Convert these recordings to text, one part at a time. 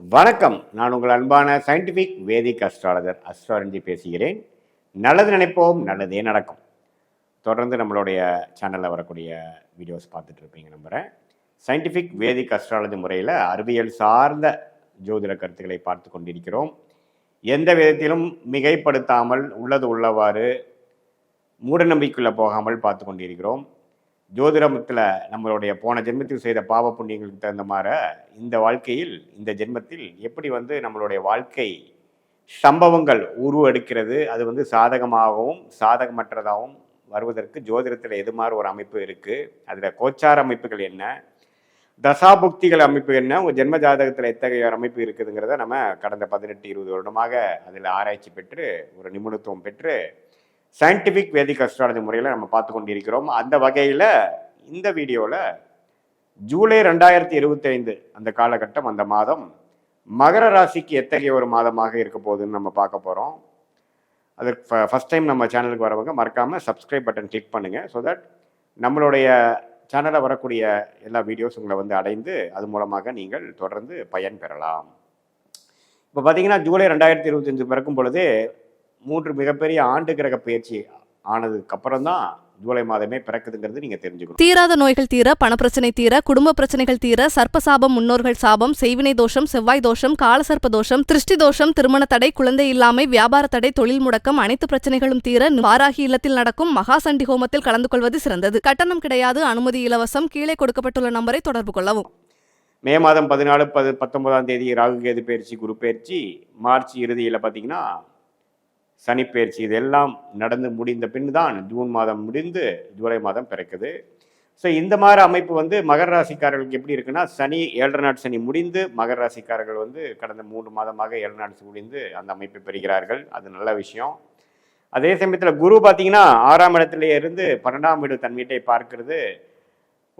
வணக்கம். நான் உங்கள் அன்பான சயின்டிஃபிக் வேதிக் அஸ்ட்ராலஜர் அஸ்ட்ராலஜி பேசுகிறேன். நல்லது நினைப்போம் நல்லதே நடக்கும். தொடர்ந்து நம்மளுடைய சேனலில் வரக்கூடிய வீடியோஸ் பார்த்துட்டு இருப்பீங்க நம்புகிறேன் சயின்டிஃபிக் வேதிக் அஸ்ட்ராலஜி முறையில் அறிவியல் சார்ந்த ஜோதிட கருத்துக்களை பார்த்து கொண்டிருக்கிறோம். எந்த விதத்திலும் மிகைப்படுத்தாமல் உள்ளது உள்ளவாறு மூடநம்பிக்கைக்குள்ளே போகாமல் பார்த்து கொண்டிருக்கிறோம். ஜோதிடத்தில் நம்மளுடைய போன ஜென்மத்தில் செய்த பாவ புண்ணியங்களுக்கு தகுந்த மாதிரி இந்த வாழ்க்கையில் இந்த ஜென்மத்தில் எப்படி வந்து நம்மளுடைய வாழ்க்கை சம்பவங்கள் உருவெடுக்கிறது அது வந்து சாதகமாகவும் சாதகமற்றதாகவும் வருவதற்கு ஜோதிடத்தில் எது மாதிரி ஒரு அமைப்பு இருக்குது அதில் கோச்சார அமைப்புகள் என்ன? தசாபுக்திகள் அமைப்பு என்ன? உங்கள் ஜென்ம ஜாதகத்தில் எத்தகைய அமைப்பு இருக்குதுங்கிறத நம்ம கடந்த பதினெட்டு இருபது வருடமாக அதில் ஆராய்ச்சி பெற்று ஒரு நிபுணத்துவம் பெற்று சயின்டிஃபிக் வேதிக் அஸ்ட்ராலஜி முறையில் நம்ம பார்த்து கொண்டிருக்கிறோம். அந்த வகையில் இந்த வீடியோவில் ஜூலை ரெண்டாயிரத்தி இருபத்தைந்து அந்த காலகட்டம் அந்த மாதம் மகர ராசிக்கு எத்தகைய ஒரு மாதமாக இருக்க போகுதுன்னு நம்ம பார்க்க போகிறோம் அதுக்கு ஃபஸ்ட் டைம் நம்ம சேனலுக்கு வரவங்க மறக்காமல் சப்ஸ்கிரைப் பட்டன் கிளிக் பண்ணுங்கள் ஸோ தட் நம்மளுடைய சேனலில் வரக்கூடிய எல்லா வீடியோஸ் உங்களை வந்து அடைந்து அது மூலமாக நீங்கள் தொடர்ந்து பயன் பெறலாம். இப்போ பார்த்தீங்கன்னா ஜூலை ரெண்டாயிரத்தி இருபத்தஞ்சு பிறக்கும் பொழுது மூன்று மிகப்பெரிய ஆண்டு கிரக பயிற்சி ஆனதுக்கு அப்புறம் தான் ஜூலை மாதமே பிறக்குதுங்கிறது நீங்கள் தெரிஞ்சுக்கணும். தீராத நோய்கள் தீர பணப்பிரச்சனை தீர குடும்ப பிரச்சனைகள் தீர சர்ப்பசாபம் முன்னோர்கள் சாபம் செய்வினை தோஷம் செவ்வாய் தோஷம் காலசர்ப்ப தோஷம் திருஷ்டி தோஷம் திருமண தடை குழந்தை இல்லாமை வியாபார தடை தொழில் முடக்கம் அனைத்து பிரச்சனைகளும் தீர வாராகி இல்லத்தில் நடக்கும் மகா சண்டி ஹோமத்தில் கலந்து கொள்வது சிறந்தது. கட்டணம் கிடையாது அனுமதி இலவசம் கீழே கொடுக்கப்பட்டுள்ள நம்பரை தொடர்பு கொள்ளவும். மே மாதம் பதினாலு பது பத்தொன்பதாம் தேதி ராகு கேது பயிற்சி குரு பயிற்சி மார்ச் இறுதியில் பார்த்தீங்கன்னா சனிப்பெயர்ச்சி இதெல்லாம் நடந்து முடிந்த பின் தான் ஜூன் மாதம் முடிந்து ஜூலை மாதம் பிறக்குது. ஸோ இந்த மாதிரி அமைப்பு வந்து மகர ராசிக்காரர்களுக்கு எப்படி இருக்குன்னா சனி ஏழரை நாட் சனி முடிந்து மகர ராசிக்காரர்கள் வந்து கடந்த மூன்று மாதமாக ஏழு நாட்ஸ் முடிந்து அந்த அமைப்பை பெறுகிறார்கள். அது நல்ல விஷயம். அதே சமயத்தில் குரு பார்த்தீங்கன்னா ஆறாம் இடத்திலே இருந்து பன்னெண்டாம் வீடு தன் வீட்டை பார்க்கிறது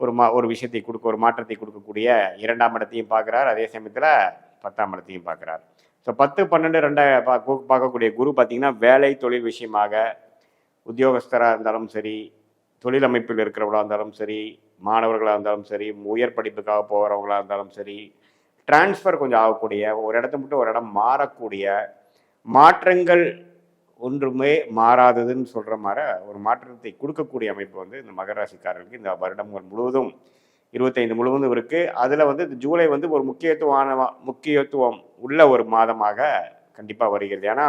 ஒரு மா ஒரு விஷயத்தை கொடுக்க ஒரு மாற்றத்தை கொடுக்கக்கூடிய இரண்டாம் இடத்தையும் பார்க்குறார். அதே சமயத்தில் பத்தாம் இடத்தையும் பார்க்குறார். ஸோ பத்து பன்னெண்டு ரெண்டா பா பார்க்கக்கூடிய குரு பார்த்தீங்கன்னா வேலை தொழில் விஷயமாக உத்தியோகஸ்தராக இருந்தாலும் சரி தொழில் அமைப்பில் இருக்கிறவங்களா இருந்தாலும் சரி மாணவர்களாக இருந்தாலும் சரி உயர் படிப்புக்காக போகிறவங்களாக இருந்தாலும் சரி டிரான்ஸ்ஃபர் கொஞ்சம் ஆகக்கூடிய ஒரு இடத்த மட்டும் ஒரு இடம் மாறக்கூடிய மாற்றங்கள் ஒன்றுமே மாறாததுன்னு சொல்கிற மாதிரி ஒரு மாற்றத்தை கொடுக்கக்கூடிய அமைப்பு வந்து இந்த மகராசிக்காரர்களுக்கு இந்த வருடங்கள் முழுவதும் இருபத்தைந்து முழுவதும் இருக்குது அதில் வந்து இந்த ஜூலை வந்து ஒரு முக்கியத்துவமான முக்கியத்துவம் உள்ள ஒரு மாதமாக கண்டிப்பாக வருகிறது. ஏன்னா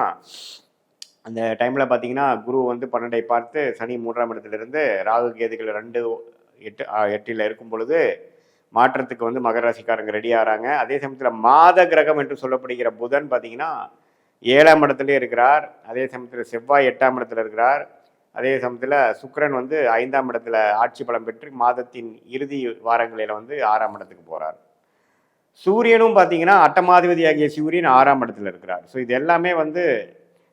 அந்த டைமில் பார்த்தீங்கன்னா குரு வந்து பன்னெண்டை பார்த்து சனி மூன்றாம் இடத்திலிருந்து ராகு கேதுகள் ரெண்டு எட்டு எட்டில் இருக்கும் பொழுது மாற்றத்துக்கு வந்து மகர ராசிக்காரங்க ரெடி ஆகிறாங்க அதே சமயத்தில் மாத கிரகம் என்று சொல்லப்படுகிற புதன் பார்த்தீங்கன்னா ஏழாம் இடத்துலேயே இருக்கிறார். அதே சமயத்தில் செவ்வாய் எட்டாம் இடத்துல இருக்கிறார். அதே சமயத்தில் சுக்கரன் வந்து ஐந்தாம் இடத்துல ஆட்சி பலம் பெற்று மாதத்தின் இறுதி வாரங்களில் வந்து ஆறாம் இடத்துக்கு போகிறார் சூரியனும் பார்த்தீங்கன்னா அட்டமாதிபதி ஆகிய சூரியன் ஆறாம் இடத்துல இருக்கிறார். ஸோ இது எல்லாமே வந்து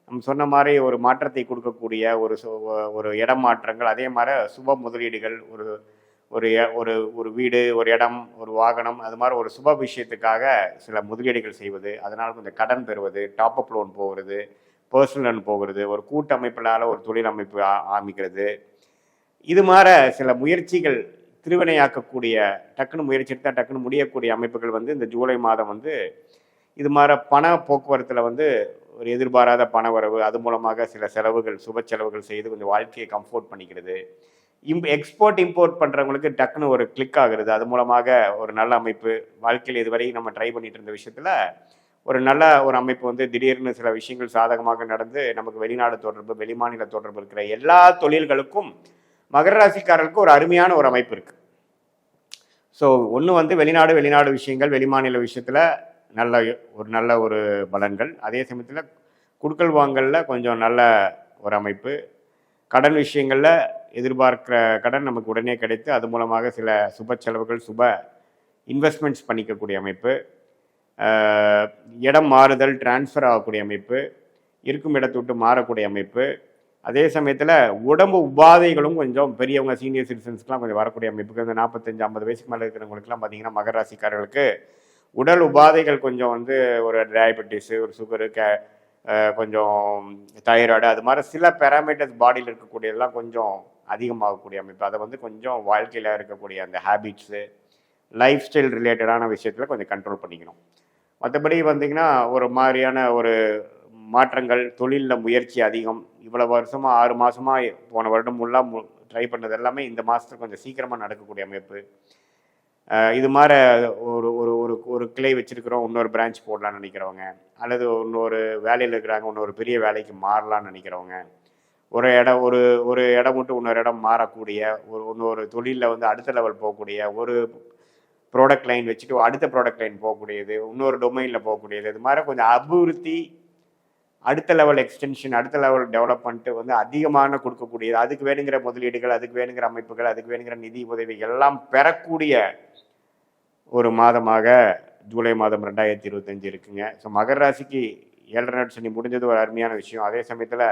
நம்ம சொன்ன மாதிரி ஒரு மாற்றத்தை கொடுக்கக்கூடிய ஒரு சு- ஒரு இடம் மாற்றங்கள். அதே மாதிரி சுப முதலீடுகள் ஒரு ஒரு ஒரு ஒரு வீடு ஒரு இடம் ஒரு வாகனம் அது மாதிரி ஒரு சுப விஷயத்துக்காக சில முதலீடுகள் செய்வது அதனால் கொஞ்சம் கடன் பெறுவது டாப் அப் லோன் போகிறது பர்சனல் லோன் போகிறது ஒரு கூட்டமைப்பினால் ஒரு தொழில் அமைப்பு ஆ- ஆரம்பிக்கிறது. இது மாதிரி சில முயற்சிகள் திருவினையாக்கக்கூடிய டக்குன்னு முயற்சி எடுத்தால் டக்குன்னு முடியக்கூடிய அமைப்புகள் வந்து இந்த ஜூலை மாதம் வந்து இது மாதிரி பண போக்குவரத்தில் வந்து ஒரு எதிர்பாராத பண வரவு அது மூலமாக சில செலவுகள் சுப செலவுகள் செய்து கொஞ்சம் வாழ்க்கையை கம்ஃபோர்ட் பண்ணிக்கிறது. இம் எக்ஸ்போர்ட் இம்போர்ட் பண்ணுறவங்களுக்கு டக்குன்னு ஒரு கிளிக் ஆகுறது. அது மூலமாக ஒரு நல்ல அமைப்பு வாழ்க்கையில் இதுவரை நம்ம ட்ரை பண்ணிட்டு இருந்த விஷயத்தில் ஒரு நல்ல ஒரு அமைப்பு வந்து திடீர்னு சில விஷயங்கள் சாதகமாக நடந்து நமக்கு வெளிநாடு தொடர்பு வெளிமாநில தொடர்பு இருக்கிற எல்லா தொழில்களுக்கும் மகர ராசிக்காரர்களுக்கு ஒரு அருமையான ஒரு அமைப்பு இருக்குது ஸோ ஒன்று வந்து வெளிநாடு வெளிநாடு விஷயங்கள் வெளிமாநில விஷயத்தில் நல்ல ஒரு நல்ல ஒரு பலன்கள். அதே சமயத்தில் குடுக்கல் வாங்கலில் கொஞ்சம் நல்ல ஒரு அமைப்பு. கடன் விஷயங்களில் எதிர்பார்க்கிற கடன் நமக்கு உடனே கிடைத்து அது மூலமாக சில சுப செலவுகள் சுப இன்வெஸ்ட்மெண்ட்ஸ் பண்ணிக்கக்கூடிய அமைப்பு. இடம் மாறுதல் டிரான்ஸ்ஃபர் ஆகக்கூடிய அமைப்பு இருக்கும் இடத்தை விட்டு மாறக்கூடிய அமைப்பு. அதே சமயத்தில் உடம்பு உபாதைகளும் கொஞ்சம் பெரியவங்க சீனியர் சிட்டிசன்ஸ்க்குலாம் கொஞ்சம் வரக்கூடிய அமைப்புக்கு இந்த நாற்பத்தஞ்சு ஐம்பது வயசுக்கு மேலே இருக்கிறவங்களுக்குலாம் பார்த்தீங்கன்னா மகர ராசிக்காரர்களுக்கு உடல் உபாதைகள் கொஞ்சம் வந்து ஒரு டயபெட்டிஸு ஒரு சுகரு கே கொஞ்சம் தைராய்டு அது மாதிரி சில பேராமீட்டர்ஸ் பாடியில் இருக்கக்கூடியதெல்லாம் கொஞ்சம் அதிகமாகக்கூடிய அமைப்பு. அதை வந்து கொஞ்சம் வாழ்க்கையில் இருக்கக்கூடிய அந்த ஹேபிட்ஸு லைஃப் ஸ்டைல் ரிலேட்டடான விஷயத்தில் கொஞ்சம் கண்ட்ரோல் பண்ணிக்கணும். மற்றபடி வந்தீங்கன்னா ஒரு மாதிரியான ஒரு மாற்றங்கள் தொழிலில் முயற்சி அதிகம். இவ்வளோ வருஷமாக ஆறு மாதமாக போன வருடம் ஃபுல்லாக ட்ரை பண்ணது எல்லாமே இந்த மாதத்துக்கு கொஞ்சம் சீக்கிரமாக நடக்கக்கூடிய அமைப்பு. இது மாதிரி ஒரு ஒரு ஒரு ஒரு கிளை வச்சுருக்கிறோம். இன்னொரு பிரான்ச் போடலாம்னு நினைக்கிறவங்க. அல்லது இன்னொரு வேலையில் இருக்கிறாங்க. இன்னொரு பெரிய வேலைக்கு மாறலாம்னு நினைக்கிறவங்க. ஒரு இடம் ஒரு ஒரு இடம் விட்டு இன்னொரு இடம் மாறக்கூடிய ஒரு இன்னொரு தொழிலில் வந்து அடுத்த லெவல் போகக்கூடிய ஒரு ப்ராடக்ட் லைன் வச்சுட்டு அடுத்த ப்ராடக்ட் லைன் போகக்கூடியது இன்னொரு டொமைனில் போகக்கூடியது. இது மாதிரி கொஞ்சம் அபிவிருத்தி அடுத்த லெவல் எக்ஸ்டென்ஷன் அடுத்த லெவல் டெவலப்மெண்ட் வந்து அதிகமான கொடுக்கக்கூடியது. அதுக்கு வேணுங்கிற முதலீடுகள் அதுக்கு வேணுங்கிற அமைப்புகள் அதுக்கு வேணுங்கிற நிதி உதவிகள் எல்லாம் பெறக்கூடிய ஒரு மாதமாக ஜூலை மாதம் ரெண்டாயிரத்தி இருபத்தஞ்சு இருக்குங்க. ஸோ மகர ராசிக்கு ஏழரை நாள் சனி முடிஞ்சது ஒரு அருமையான விஷயம். அதே சமயத்தில்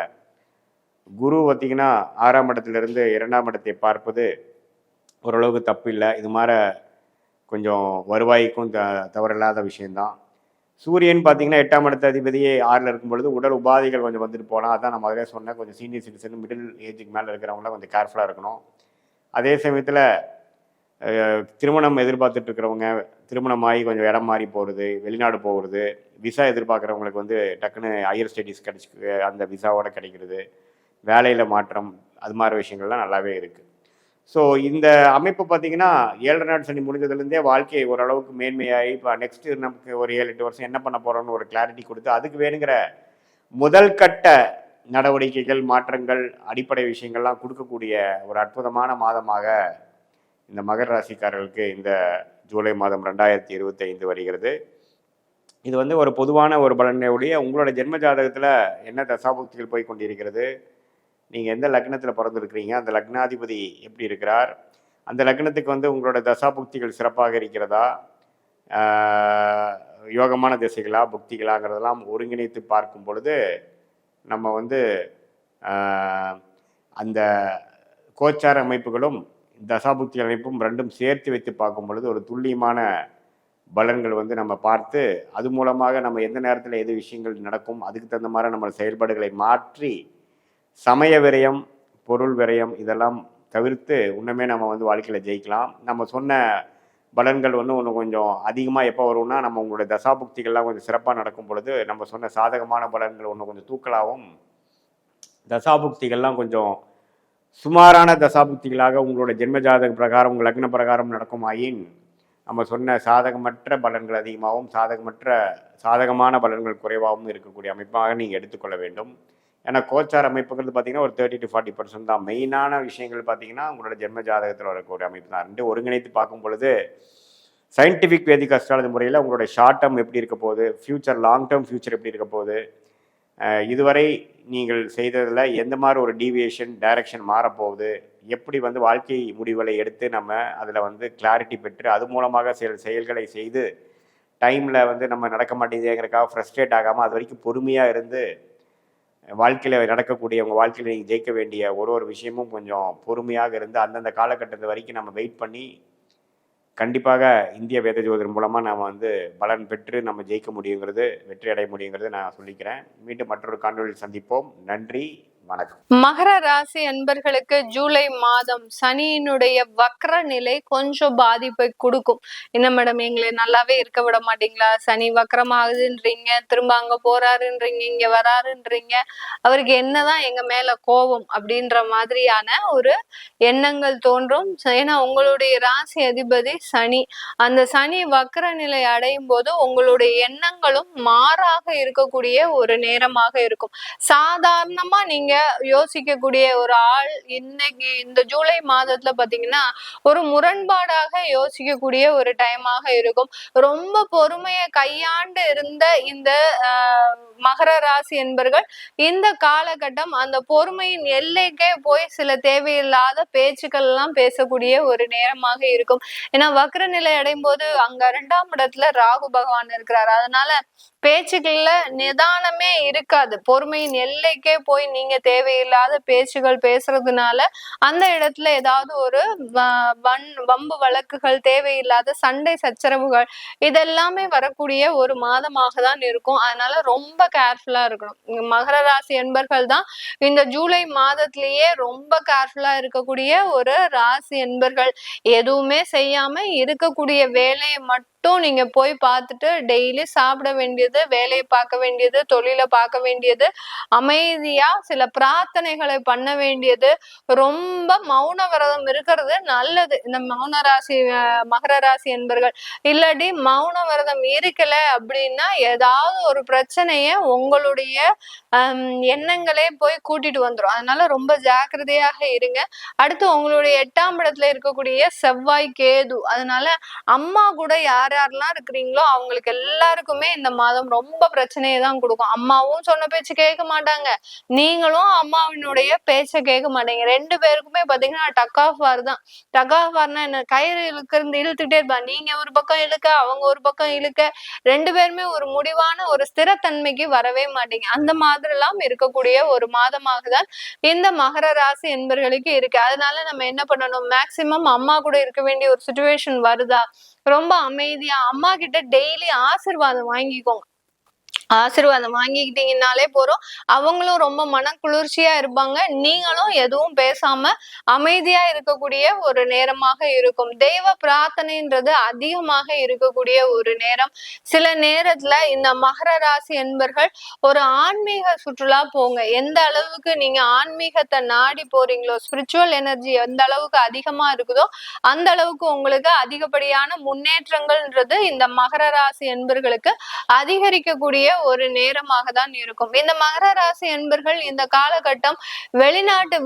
குரு பார்த்திங்கன்னா ஆறாம் இடத்துலேருந்து இரண்டாம் இடத்தை பார்ப்பது ஓரளவுக்கு தப்பு இல்லை. இது மாதிரி கொஞ்சம் வருவாய்க்கும் த தவறில்லாத விஷயந்தான் சூரியன் பார்த்தீங்கன்னா எட்டாம் இடத்த அதிபதியே ஆறில் இருக்கும் பொழுது உடல் உபாதைகள் கொஞ்சம் வந்துட்டு போகலாம் அதான் நான் முதலே சொன்னேன் கொஞ்சம் சீனியர் சிட்டிசன் மிடில் ஏஜுக்கு மேலே இருக்கிறவங்களாம் கொஞ்சம் கேர்ஃபுல்லாக இருக்கணும். அதே சமயத்தில் திருமணம் எதிர்பார்த்துட்டு இருக்கிறவங்க திருமணம் ஆகி கொஞ்சம் இடம் மாறி போகிறது வெளிநாடு போகிறது விசா எதிர்பார்க்குறவங்களுக்கு வந்து டக்குன்னு ஹையர் ஸ்டடீஸ் கிடச்சி அந்த விசாவோட கிடைக்கிறது வேலையில் மாற்றம் அது மாதிரி விஷயங்கள்லாம் நல்லாவே இருக்குது ஸோ இந்த அமைப்பு பார்த்தீங்கன்னா ஏழரை நாள் சனி முடிஞ்சதுலேருந்தே வாழ்க்கை ஓரளவுக்கு மேன்மையாகி இப்போ நெக்ஸ்ட் நமக்கு ஒரு ஏழு எட்டு வருஷம் என்ன பண்ண போகிறோம்னு ஒரு கிளாரிட்டி கொடுத்து அதுக்கு வேணுங்கிற முதல் கட்ட நடவடிக்கைகள் மாற்றங்கள் அடிப்படை விஷயங்கள்லாம் கொடுக்கக்கூடிய ஒரு அற்புதமான மாதமாக இந்த மகர ராசிக்காரர்களுக்கு இந்த ஜூலை மாதம் ரெண்டாயிரத்தி இருபத்தைந்து வருகிறது. இது வந்து ஒரு பொதுவான ஒரு பலனுடைய உங்களோட ஜென்ம ஜாதகத்தில் என்ன தசாபுக்திகள் போய் கொண்டிருக்கிறது? நீங்கள் எந்த லக்னத்தில் பிறந்திருக்கிறீங்க அந்த லக்னாதிபதி எப்படி இருக்கிறார்? அந்த லக்னத்துக்கு வந்து உங்களோட தசாபுக்திகள் சிறப்பாக இருக்கிறதா? யோகமான திசைகளா புக்திகளாங்கிறதெல்லாம் ஒருங்கிணைத்து பார்க்கும் பொழுது நம்ம வந்து அந்த கோச்சார அமைப்புகளும் தசாபுக்தி அமைப்பும் ரெண்டும் சேர்த்து வைத்து பார்க்கும் பொழுது ஒரு துல்லியமான பலன்கள் வந்து நம்ம பார்த்து அது மூலமாக நம்ம எந்த நேரத்தில் எது விஷயங்கள் நடக்கும் அதுக்கு தகுந்த மாதிரி நம்ம செயல்பாடுகளை மாற்றி சமய விரயம் பொருள் விரயம் இதெல்லாம் தவிர்த்து இன்னுமே நம்ம வந்து வாழ்க்கையில் ஜெயிக்கலாம். நம்ம சொன்ன பலன்கள் வந்து ஒன்று கொஞ்சம் அதிகமாக எப்போ வரும்னா நம்ம உங்களுடைய தசாபுக்திகள்லாம் கொஞ்சம் சிறப்பாக நடக்கும் பொழுது நம்ம சொன்ன சாதகமான பலன்கள் ஒன்று கொஞ்சம் தூக்கலாகவும் தசாபுக்திகள்லாம் கொஞ்சம் சுமாரான தசாபுக்திகளாக உங்களோட ஜென்ம ஜாதக பிரகாரம் உங்கள் லக்ன பிரகாரம் நடக்குமாயின் நம்ம சொன்ன சாதகமற்ற பலன்கள் அதிகமாகவும் சாதகமற்ற சாதகமான பலன்கள் குறைவாகவும் இருக்கக்கூடிய அமைப்பாக நீங்கள் எடுத்துக்கொள்ள வேண்டும். ஏன்னா கோச்சார் அமைப்புங்கிறது பார்த்தீங்கன்னா ஒரு தேர்ட்டி டு ஃபார்ட்டி பர்சன்ட் தான். மெயினான விஷயங்கள் பார்த்தீங்கன்னா உங்களோட ஜென்ம ஜாதகத்தில் வரக்கூடிய அமைப்பு தான். ரெண்டு ஒருங்கிணைத்து பார்க்கும் பொழுது சயின்டிஃபிக் வேதிக் அஸ்ட்ராலஜி முறையில் உங்களுடைய ஷார்ட் டேர்ம் எப்படி இருக்க போகுது? ஃப்யூச்சர் லாங் டேர்ம் ஃப்யூச்சர் எப்படி இருக்க போகுது? இதுவரை நீங்கள் செய்ததில் எந்த மாதிரி ஒரு டீவியேஷன் டைரக்ஷன் மாறப்போகுது? எப்படி வந்து வாழ்க்கை முடிவுகளை எடுத்து நம்ம அதில் வந்து கிளாரிட்டி பெற்று அது மூலமாக செயல் செயல்களை செய்து டைமில் வந்து நம்ம நடக்க மாட்டேங்குதுங்கிறக்காக ஃப்ரஸ்ட்ரேட் ஆகாமல் அது வரைக்கும் பொறுமையாக இருந்து வாழ்க்கையில் நடக்கக்கூடிய உங்கள் வாழ்க்கையில் நீங்கள் ஜெயிக்க வேண்டிய ஒரு ஒரு விஷயமும் கொஞ்சம் பொறுமையாக இருந்து அந்தந்த காலகட்டத்து வரைக்கும் நம்ம வெயிட் பண்ணி கண்டிப்பாக இந்திய வேத ஜோதிடர் மூலமாக நாம் வந்து பலன் பெற்று நம்ம ஜெயிக்க முடியுங்கிறது வெற்றி அடைய முடியுங்கிறது நான் சொல்லிக்கிறேன். மீண்டும் மற்றொரு காணொலியில் சந்திப்போம். நன்றி. வணக்கம். மகர ராசி அன்பர்களுக்கு ஜூலை மாதம் சனியினுடைய வக்ர நிலை கொஞ்சம் பாதிப்பை கொடுக்கும். என்ன மேடம் எங்களை நல்லாவே இருக்க விட மாட்டீங்களா? சனி வக்ரமாகுதுன்றீங்க திரும்ப அங்க போறாருன்றீங்க இங்க வராருன்றீங்க. அவருக்கு என்னதான் எங்க மேல கோபம் அப்படின்ற மாதிரியான ஒரு எண்ணங்கள் தோன்றும். ஏன்னா உங்களுடைய ராசி அதிபதி சனி. அந்த சனி வக்ர நிலை அடையும் போது உங்களுடைய எண்ணங்களும் மாறாக இருக்கக்கூடிய ஒரு நேரமாக இருக்கும். சாதாரணமா நீங்க யோசிக்கக்கூடிய ஒரு ஆள் இன்னைக்கு இந்த ஜூலை மாதத்துல பாத்தீங்கன்னா ஒரு முரண்பாடாக யோசிக்கக்கூடிய ஒரு டைமாக இருக்கும். ரொம்ப பொறுமையை கையாண்டு இருந்த இந்த ஆஹ், மகர ராசி என்பர்கள் இந்த காலகட்டம் அந்த பொறுமையின் எல்லைக்கே போய் சில தேவையில்லாத பேச்சுக்கள் எல்லாம் பேசக்கூடிய ஒரு நேரமாக இருக்கும். ஏன்னா வக்ர நிலை அடையும் போது அங்க இரண்டாம் இடத்துல ராகு பகவான் இருக்கிறார். அதனால பேச்சுகள்ல நிதானமே இருக்காது. பொறுமையின் எல்லைக்கே போய் நீங்க தேவையில்லாத பேச்சுகள் பேசுறதுனால அந்த இடத்துல ஏதாவது ஒரு வ- வன் வம்பு வழக்குகள் தேவையில்லாத சண்டை சச்சரவுகள் இதெல்லாமே வரக்கூடிய ஒரு மாதமாக தான் இருக்கும். அதனால ரொம்ப கேர்ஃபுல்லா இருக்கணும். மகர ராசி என்பர்கள் தான் இந்த ஜூலை மாதத்திலேயே ரொம்ப கேர்ஃபுல்லா இருக்கக்கூடிய ஒரு ராசி என்பர்கள். எதுவுமே செய்யாம இருக்கக்கூடிய வேலையை மட்டும் மட்டும் நீங்க போய் பார்த்துட்டு டெய்லி சாப்பிட வேண்டியது வேலையை பார்க்க வேண்டியது தொழிலை பார்க்க வேண்டியது அமைதியா சில பிரார்த்தனைகளை பண்ண வேண்டியது ரொம்ப மௌன விரதம் இருக்கிறது நல்லது. இந்த மௌன ராசி மகர ராசி என்பர்கள் இல்லாட்டி மௌன விரதம் இருக்கல அப்படின்னா ஏதாவது ஒரு பிரச்சனைய உங்களுடைய எண்ணங்களே போய் கூட்டிட்டு வந்துரும். அதனால ரொம்ப ஜாக்கிரதையாக இருங்க. அடுத்து உங்களுடைய எட்டாம் இடத்துல இருக்கக்கூடிய செவ்வாய் கேது அதனால அம்மா கூட யார யாரெல்லாம் இருக்கிறீங்களோ அவங்களுக்கு எல்லாருக்குமே இந்த மாதம் ரொம்ப பிரச்சனையை தான் கொடுக்கும். அம்மாவும் சொன்ன பேச்சு கேட்க மாட்டாங்க. நீங்களும் அம்மாவினுடைய பேச்சை கேட்க மாட்டீங்க. ரெண்டு பேருக்குமே பாத்தீங்கன்னா டக் ஆஃப் வார் தான். டக் ஆஃப் வார்னா என்ன? கயிறு இழுக்கிறது இழுத்துட்டே இருப்பா. நீங்க ஒரு பக்கம் இழுக்க அவங்க ஒரு பக்கம் இழுக்க. ரெண்டு பேருமே ஒரு முடிவான ஒரு ஸ்திரத்தன்மைக்கு வரவே மாட்டீங்க. அந்த மாதிரி எல்லாம் இருக்கக்கூடிய ஒரு மாதமாக தான் இந்த மகர ராசி என்பர்களுக்கு இருக்கு. அதனால நம்ம என்ன பண்ணணும்? மேக்சிமம் அம்மா கூட இருக்க வேண்டிய ஒரு சுச்சுவேஷன் வருதா? ரொம்ப அமைதியா அம்மா கிட்ட டெய்லி ஆசிர்வாதம் வாங்கிக்கோங்க. ஆசீர்வாதம் வாங்கிக்கிட்டீங்கன்னாலே போறோம் அவங்களும் ரொம்ப மன குளிர்ச்சியா இருப்பாங்க. நீங்களும் எதுவும் பேசாம அமைதியா இருக்கக்கூடிய ஒரு நேரமாக இருக்கும். தெய்வ பிரார்த்தனைன்றது அதிகமாக இருக்கக்கூடிய ஒரு நேரம். சில நேரத்துல இந்த மகர ராசி என்பர்கள் ஒரு ஆன்மீக சுற்றுலா போங்க. எந்த அளவுக்கு நீங்க ஆன்மீகத்தை நாடி போறீங்களோ ஸ்பிரிச்சுவல் எனர்ஜி எந்த அளவுக்கு அதிகமா இருக்குதோ அந்த அளவுக்கு உங்களுக்கு அதிகப்படியான முன்னேற்றங்கள்ன்றது இந்த மகர ராசி என்பர்களுக்கு அதிகரிக்கக்கூடிய ஒரு நேரமாக தான் இருக்கும். இந்த மகர ராசி என்பர்கள் இந்த காலகட்டம் வெளிநாட்டு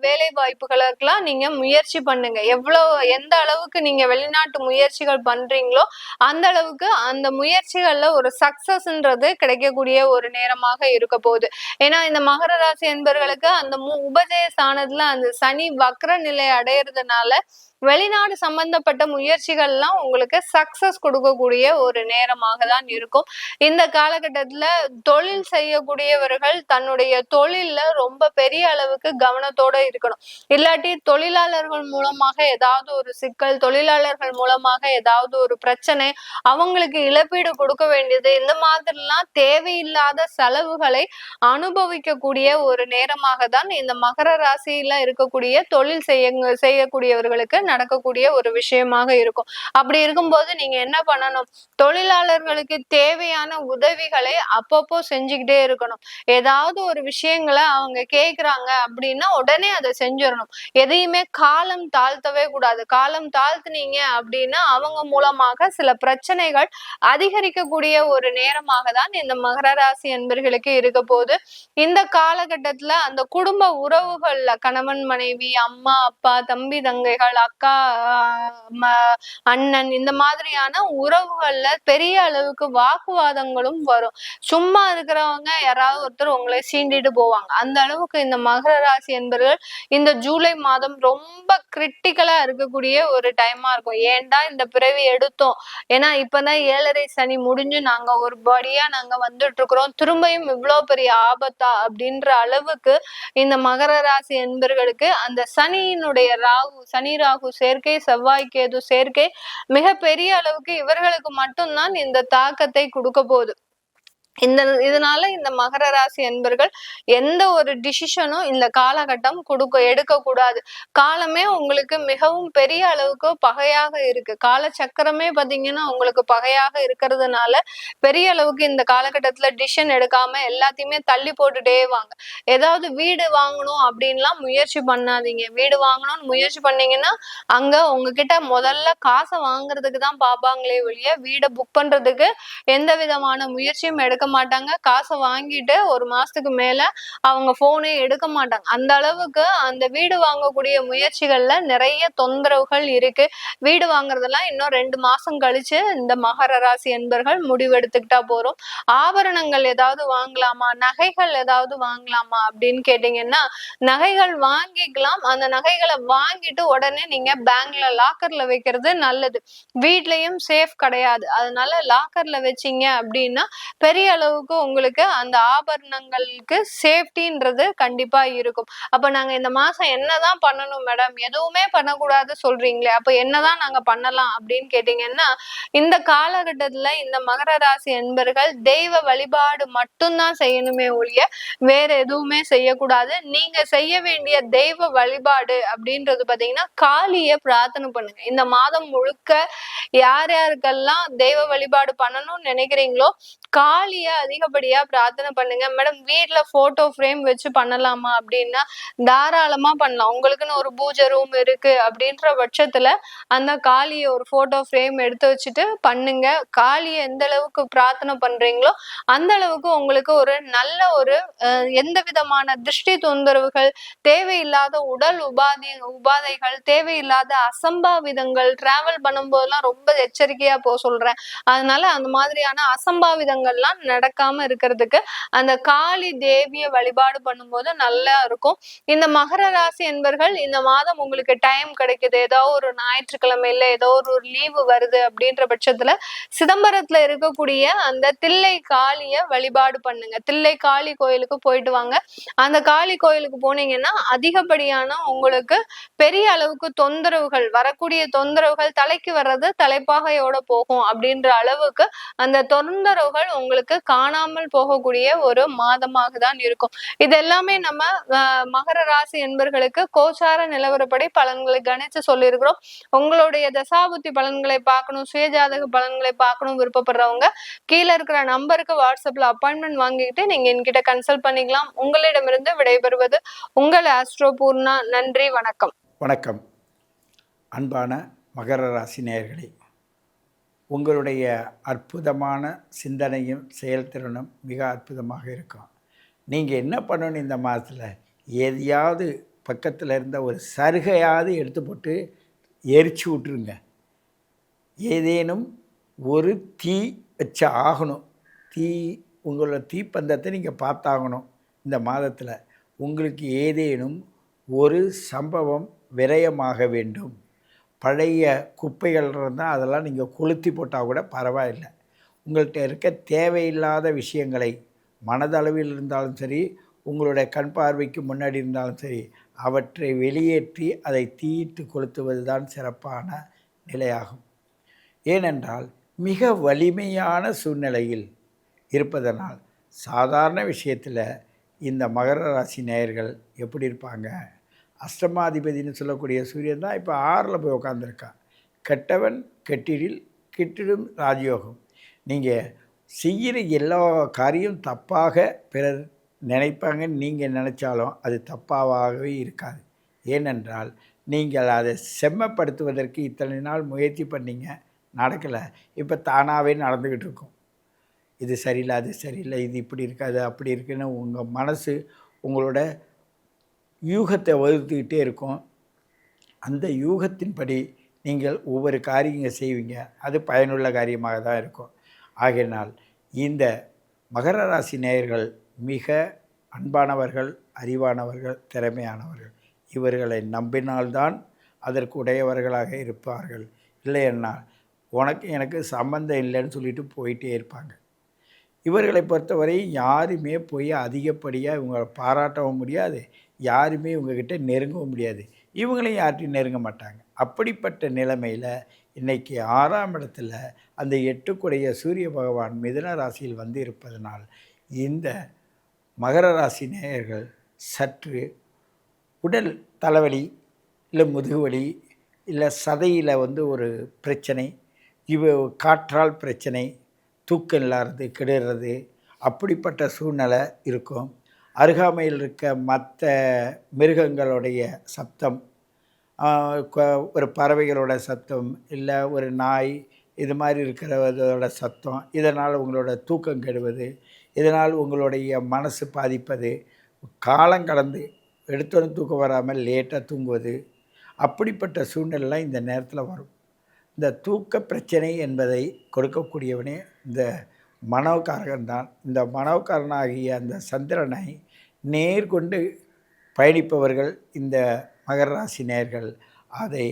வேலை வாய்ப்புகளுக்கெல்லாம் நீங்க முயற்சி பண்ணுங்க. எவ்வளவு எந்த அளவுக்கு நீங்க வெளிநாட்டு முயற்சிகள் பண்றீங்களோ அந்த அளவுக்கு அந்த முயற்சிகள்ல ஒரு சக்சஸ்ன்றது கிடைக்கக்கூடிய ஒரு நேரமாக இருக்க போகுது. ஏன்னா இந்த மகர ராசி என்பர்களுக்கு அந்த மு- உபஜய ஸ்தானத்துல அந்த சனி வக்ர நிலை அடையிறதுனால வெளிநாடு சம்பந்தப்பட்ட முயற்சிகள்லாம் உங்களுக்கு சக்சஸ் கொடுக்கக்கூடிய ஒரு நேரமாக தான் இருக்கும். இந்த காலகட்டத்துல தொழில் செய்யக்கூடியவர்கள் தன்னுடைய தொழில்ல ரொம்ப பெரிய அளவுக்கு கவனத்தோட இருக்கணும். இல்லாட்டி தொழிலாளர்கள் மூலமாக ஏதாவது ஒரு சிக்கல் தொழிலாளர்கள் மூலமாக ஏதாவது ஒரு பிரச்சனை அவங்களுக்கு இழப்பீடு கொடுக்க வேண்டியது இந்த மாதிரிலாம் தேவையில்லாத செலவுகளை அனுபவிக்கக்கூடிய ஒரு நேரமாக தான் இந்த மகர ராசியில இருக்கக்கூடிய தொழில் செய்ய செய்யக்கூடியவர்களுக்கு நடக்கக்கூடிய ஒரு விஷயமாக இருக்கும். அப்படி இருக்கும்போது நீங்க என்ன பண்ணணும்? தொழிலாளர்களுக்கு தேவையான உதவிகள் அப்பப்போ செஞ்சுக்கிட்டே இருக்கணும். ஏதாவது ஒரு விஷயங்களை அவங்க கேக்குறாங்க அப்படின்னா உடனே அதை செஞ்சிடணும். எதையுமே காலம் தாழ்த்தவே கூடாது. காலம் தாழ்த்துனீங்க அப்படின்னா அவங்க மூலமாக சில பிரச்சனைகள் அதிகரிக்கக்கூடிய ஒரு நேரமாக தான் இந்த மகர ராசி அன்பர்களுக்கு இருக்க போது இந்த காலகட்டத்துல அந்த குடும்ப உறவுகள்ல கணவன் மனைவி அம்மா அப்பா தம்பி தங்கைகள் அக்கா அண்ணன் இந்த மாதிரியான உறவுகள்ல பெரிய அளவுக்கு வாக்குவாதங்களும் வரும். சும்மா இருக்கிறவங்க யாராவது ஒருத்தர் உங்களை சீண்டிட்டு போவாங்க. அந்த அளவுக்கு இந்த மகர ராசி என்பவர்கள் இந்த ஜூலை மாதம் ரொம்ப கிரிட்டிக்கலா இருக்கக்கூடிய ஒரு டைமா இருக்கும். ஏன்டா இந்த பிறவி எடுத்தோம்? ஏன்னா இப்பதான் ஏழரை சனி முடிஞ்சு நாங்க ஒரு படியா நாங்க வந்துட்டு இருக்கிறோம் திரும்பியும் இவ்வளவு பெரிய ஆபத்தா அப்படின்ற அளவுக்கு இந்த மகர ராசி என்பர்களுக்கு அந்த சனியினுடைய ராகு சனி ராகு சேர்க்கை செவ்வாய் கேது சேர்க்கை மிக பெரிய அளவுக்கு இவர்களுக்கு மட்டும்தான் இந்த தாக்கத்தை கொடுக்க போகுது. இந்த இதனால இந்த மகர ராசி என்பர்கள் எந்த ஒரு டிசிஷனும் இந்த காலகட்டம் கொடுக்க எடுக்க கூடாது காலமே உங்களுக்கு மிகவும் பெரிய அளவுக்கு பகையாக இருக்கு. கால சக்கரமே பாத்தீங்கன்னா உங்களுக்கு பகையாக இருக்கிறதுனால பெரிய அளவுக்கு இந்த காலகட்டத்துல டிசிஷன் எடுக்காம எல்லாத்தையுமே தள்ளி போட்டுட்டே வாங்க. ஏதாவது வீடு வாங்கணும் அப்படின்லாம் முயற்சி பண்ணாதீங்க. வீடு வாங்கணும்னு முயற்சி பண்ணீங்கன்னா அங்க உங்ககிட்ட முதல்ல காசை வாங்குறதுக்கு தான் பாப்பாங்களே ஒழிய வீடை புக் பண்றதுக்கு எந்த விதமான முயற்சியும் எடுக்க மாட்டாங்க. காசை வாங்கிட்டு ஒரு மாசத்துக்கு மேல அவங்க போனே எடுக்க மாட்டாங்க. அந்த அளவுக்கு அந்த வீடு வாங்கக்கூடிய முயற்சிகள்ல நிறைய தொந்தரவுகள் இருக்கு. வீடு வாங்குறதெல்லாம் இன்னும் ரெண்டு மாசம் கழிச்சு இந்த மகர ராசி என்பர்கள் முடிவெடுத்துக்கிட்டா போறோம். ஆபரணங்கள் ஏதாவது வாங்கலாமா? நகைகள் ஏதாவது வாங்கலாமா? அப்படின்னு கேட்டீங்கன்னா நகைகள் வாங்கிக்கலாம். அந்த நகைகளை வாங்கிட்டு உடனே நீங்க பேங்க்ல லாக்கர்ல வைக்கிறது நல்லது. வீட்லயும் சேஃப் கிடையாது. அதனால லாக்கர்ல வச்சீங்க அப்படின்னா பெரிய பெரிய அளவுக்கு உங்களுக்கு அந்த ஆபரணங்களுக்கு சேஃப்டின்றது கண்டிப்பா இருக்கும். அப்ப நாங்க இந்த மாசம் என்னதான் பண்ணணும் மேடம்? எதுவுமே பண்ணக்கூடாது சொல்றீங்களே. அப்ப என்னதான் நாங்க பண்ணலாம் அப்படின்னு கேட்டீங்கன்னா இந்த காலகட்டத்துல இந்த மகர ராசி என்பர்கள் தெய்வ வழிபாடு மட்டும்தான் செய்யணுமே ஒழிய வேற எதுவுமே செய்யக்கூடாது. நீங்க செய்ய வேண்டிய தெய்வ வழிபாடு அப்படின்றது பாத்தீங்கன்னா காளிய பிரார்த்தனை பண்ணுங்க. இந்த மாதம் முழுக்க யார் யாருக்கெல்லாம் தெய்வ வழிபாடு பண்ணணும்னு நினைக்கிறீங்களோ காளிய அதிகப்படியா பிரார்த்தனை பண்ணுங்க. மேடம் வீட்டுல போட்டோ ஃப்ரேம் வச்சு பண்ணலாமா அப்படின்னா தாராளமா பண்ணலாம். உங்களுக்குன்னு ஒரு பூஜை ரூம் இருக்கு அப்படின்ற பட்சத்துல அந்த காளிய ஒரு போட்டோ ஃப்ரேம் எடுத்து வச்சுட்டு பண்ணுங்க. காளிய எந்த அளவுக்கு பிரார்த்தனை பண்றீங்களோ அந்த அளவுக்கு உங்களுக்கு ஒரு நல்ல ஒரு எந்த விதமான திருஷ்டி தொந்தரவுகள் தேவையில்லாத உடல் உபாதி உபாதைகள் தேவையில்லாத அசம்பாவிதங்கள் டிராவல் பண்ணும்போதெல்லாம் ரொம்ப எச்சரிக்கையா போக சொல்றேன். அதனால அந்த மாதிரியான அசம்பாவிதங்கள்லாம் நடக்காம இருக்கிறதுக்கு அந்த காளி தேவியை வழிபாடு பண்ணும்போது நல்லா இருக்கும். இந்த மகர ராசி என்பர்கள் இந்த மாதம் உங்களுக்கு டைம் கிடைக்குது. ஏதோ ஒரு ஞாயிற்றுக்கிழமையில ஏதோ ஒரு லீவு வருது அப்படின்ற பட்சத்துல சிதம்பரத்துல இருக்கக்கூடிய அந்த தில்லை காளிய வழிபாடு பண்ணுங்க. தில்லை காளி கோயிலுக்கு போயிட்டு வாங்க. அந்த காளி கோயிலுக்கு போனீங்கன்னா அதிகப்படியான உங்களுக்கு பெரிய அளவுக்கு தொந்தரவுகள் வரக்கூடிய தொந்தரவுகள் தலைக்கு வர்றது தலைப்பாகையோட போகும் அப்படின்ற அளவுக்கு அந்த தொந்தரவுகள் உங்களுக்கு காணாமல் போகக்கூடிய ஒரு மாதமாக தான் இருக்கும். இது எல்லாமே நம்ம மகர ராசி என்பர்களுக்கு கோச்சார நிலவரப்படி பலன்களை கணிச்சு சொல்லியிருக்கிறோம். உங்களுடைய தசாபுத்தி பலன்களை பார்க்கணும் சுயஜாதக பலன்களை பார்க்கணும் விருப்பப்படுறவங்க கீழே இருக்கிற நம்பருக்கு வாட்ஸ்அப்ல அப்பாயின்மெண்ட் வாங்கிக்கிட்டு நீங்க என்கிட்ட கன்சல்ட் பண்ணிக்கலாம். உங்களிடமிருந்து விடைபெறுவது உங்கள் ஆஸ்ட்ரோ பூர்ணா. நன்றி வணக்கம். வணக்கம். அன்பான மகர ராசி நேயர்களே உங்களுடைய அற்புதமான சிந்தனையும் செயல்திறனும் மிக அற்புதமாக இருக்கும். நீங்கள் என்ன பண்ணணும் இந்த மாதத்தில்? எதையாவது பக்கத்தில் இருந்த ஒரு சருகையாவது எடுத்து போட்டு எரிச்சு விட்ருங்க ஏதேனும் ஒரு தீ வச்சு ஆகணும். தீ உங்களோட தீப்பந்தத்தை நீங்கள் பார்த்தாகணும் இந்த மாதத்தில். உங்களுக்கு ஏதேனும் ஒரு சம்பவம் விரயமாக வேண்டும். பழைய குப்பைகள் இருந்தால் அதெல்லாம் நீங்கள் கொளுத்தி போட்டால் கூட பரவாயில்லை. உங்கள்கிட்ட இருக்க தேவையில்லாத விஷயங்களை மனதளவில் இருந்தாலும் சரி உங்களுடைய கண் பார்வைக்கு முன்னாடி இருந்தாலும் சரி அவற்றை வெளியேற்றி அதை தீயிட்டு கொளுத்துவது தான் சிறப்பான நிலையாகும். ஏனென்றால் மிக வலிமையான சூழ்நிலையில் இருப்பதனால் சாதாரண விஷயத்தில் இந்த மகர ராசி நேயர்கள் எப்படி இருப்பாங்க? அஷ்டமாதிபதினு சொல்லக்கூடிய சூரியன் தான் இப்போ ஆறில் போய் உட்காந்துருக்கான் கெட்டவன் கெட்டிடில் கிட்டிடும் ராஜயோகம். நீங்கள் செய்கிற எல்லா காரியம் தப்பாக பிறர் நினைப்பாங்கன்னு நீங்கள் நினச்சாலும் அது தப்பாகவே இருக்காது. ஏனென்றால் நீங்கள் அதை செம்மப்படுத்துவதற்கு இத்தனை நாள் முயற்சி பண்ணீங்க நடக்கலை. இப்போ தானாகவே நடந்துக்கிட்டு இருக்கும். இது சரியில்லை அது சரியில்லை இது இப்படி இருக்காது அப்படி இருக்குன்னு உங்கள் மனசு உங்களோட யூகத்தை வகுத்துக்கிட்டே இருக்கும். அந்த யூகத்தின்படி நீங்கள் ஒவ்வொரு காரியங்கள் செய்வீங்க. அது பயனுள்ள காரியமாக தான் இருக்கும். ஆகையினால் இந்த மகர ராசி நேயர்கள் மிக அன்பானவர்கள் அறிவானவர்கள் திறமையானவர்கள். இவர்களை நம்பினால்தான் அதற்கு உடையவர்களாக இருப்பார்கள். இல்லைன்னா உனக்கு எனக்கு சம்பந்தம் இல்லைன்னு சொல்லிட்டு போயிட்டே இருப்பாங்க. இவர்களை பொறுத்தவரை யாருமே போய் அதிகப்படியாக இவங்களை பாராட்டவும் முடியாது. யாருமே இவங்கக்கிட்ட நெருங்கவும் முடியாது. இவங்களையும் யார்ட்டையும் நெருங்க மாட்டாங்க. அப்படிப்பட்ட நிலைமையில் இன்றைக்கி ஆறாம் இடத்துல அந்த எட்டுக்குடைய சூரிய பகவான் மிதன ராசியில் வந்து இருப்பதனால் இந்த மகர ராசி நேயர்கள் சற்று உடல் தலைவலி இல்லை முதுகுவலி இல்லை சதையில் வந்து ஒரு பிரச்சனை இவ காற்றால் பிரச்சனை தூக்கம் இல்லாதது கெடுறது அப்படிப்பட்ட சூழ்நிலை இருக்கும். அருகாமையில் இருக்க மற்ற மிருகங்களுடைய சத்தம் ஒரு பறவைகளோட சத்தம் இல்லை ஒரு நாய் இது மாதிரி இருக்கிறதோட சத்தம் இதனால் உங்களோட தூக்கம் கெடுவது இதனால் உங்களுடைய மனசு பாதிப்பது காலம் கடந்து எடுத்தோன்னு தூக்கம் வராமல் லேட்டாக தூங்குவது அப்படிப்பட்ட சூழ்நிலைலாம் இந்த நேரத்தில் வரும். இந்த தூக்க பிரச்சனை என்பதை கொடுக்கக்கூடியவனே இந்த மனோகாரகன் தான் இந்த மனோகாரனாகிய அந்த சந்திரனை நேர்கொண்டு பயணிப்பவர்கள் இந்த மகர ராசி நேர்கள். அதை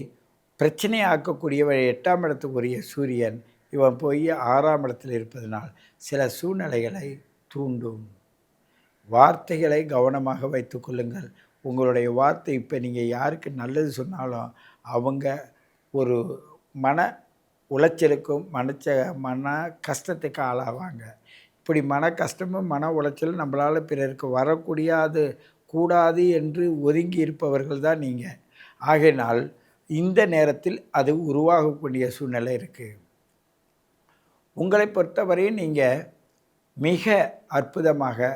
பிரச்சனையாக்கக்கூடியவர் எட்டாம் இடத்துக்குரிய சூரியன் இவன் போய் ஆறாம் இடத்தில் இருப்பதனால் சில சூழ்நிலைகளை தூண்டும். வார்த்தைகளை கவனமாக வைத்துக்கொள்ளுங்கள் உங்களுடைய வார்த்தை இப்போ நீங்கள் யாருக்கு நல்லது சொன்னாலும் அவங்க ஒரு மன உளைச்சலுக்கும் மனச்ச மன கஷ்டத்துக்கு ஆளாவாங்க. இப்படி மன கஷ்டமும் மன உளைச்சலும் நம்மளால் பிறருக்கு வரக்கூடியாது கூடாது என்று ஒதுங்கி இருப்பவர்கள் தான் நீங்கள் ஆகையினால் இந்த நேரத்தில் அது உருவாகக்கூடிய சூழ்நிலை இருக்குது உங்களை பொறுத்தவரையும் நீங்கள் மிக அற்புதமாக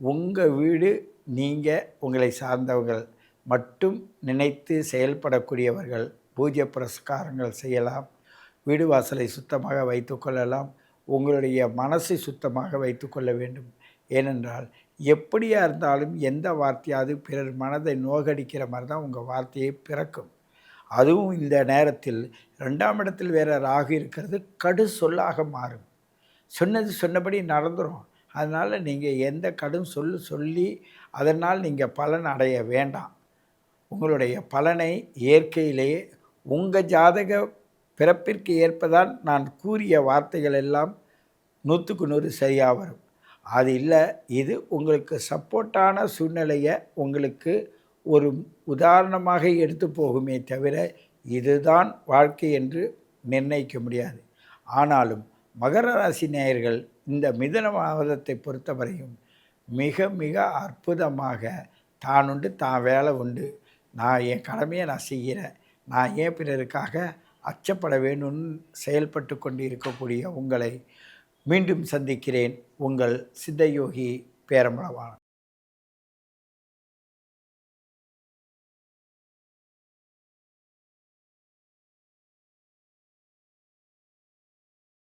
உங்கள் வீடு நீங்கள் உங்களை சார்ந்தவர்கள் மட்டும் நினைத்து செயல்படக்கூடியவர்கள் பூஜை புரஸ்காரங்கள் செய்யலாம் வீடு வாசலை சுத்தமாக வைத்துக்கொள்ளலாம் உங்களுடைய மனசை சுத்தமாக வைத்துக்கொள்ள வேண்டும். ஏனென்றால் எப்படியா இருந்தாலும் எந்த வார்த்தையாவது பிறர் மனதை நோகடிக்கிற மாதிரி தான் உங்கள் வார்த்தையை பிறக்கும். அதுவும் இந்த நேரத்தில் ரெண்டாம் இடத்தில் வேற ராகு இருக்கிறது கடு சொல்லாக மாறும். சொன்னது சொன்னபடி நடந்துடும் அதனால் நீங்கள் எந்த கடும் சொல்லு சொல்லி அதனால் நீங்கள் பலன் அடைய வேண்டாம். உங்களுடைய பலனை இயற்கையிலேயே உங்கள் ஜாதக பிறப்பிற்கு ஏற்பதான் நான் கூறிய வார்த்தைகள் எல்லாம் நூற்றுக்கு நூறு சரியாக வரும். அது இல்லை இது உங்களுக்கு சப்போர்ட்டான சூழ்நிலையை உங்களுக்கு ஒரு உதாரணமாக எடுத்து போகுமே தவிர இதுதான் வாழ்க்கை என்று நிர்ணயிக்க முடியாது. ஆனாலும் மகர ராசி நேயர்கள் இந்த மிதன மாதத்தை பொறுத்தவரையும் மிக மிக அற்புதமாக தான் உண்டு தான் வேலை உண்டு. நான் என் கடமையை நான் செய்கிறேன். நான் ஏன் பிறருக்காக அச்சப்பட வேணும்னு செயல்பட்டு கொண்டு இருக்கக்கூடிய உங்களை மீண்டும் சந்திக்கிறேன். உங்கள் சித்தயோகி பேரம்பளவான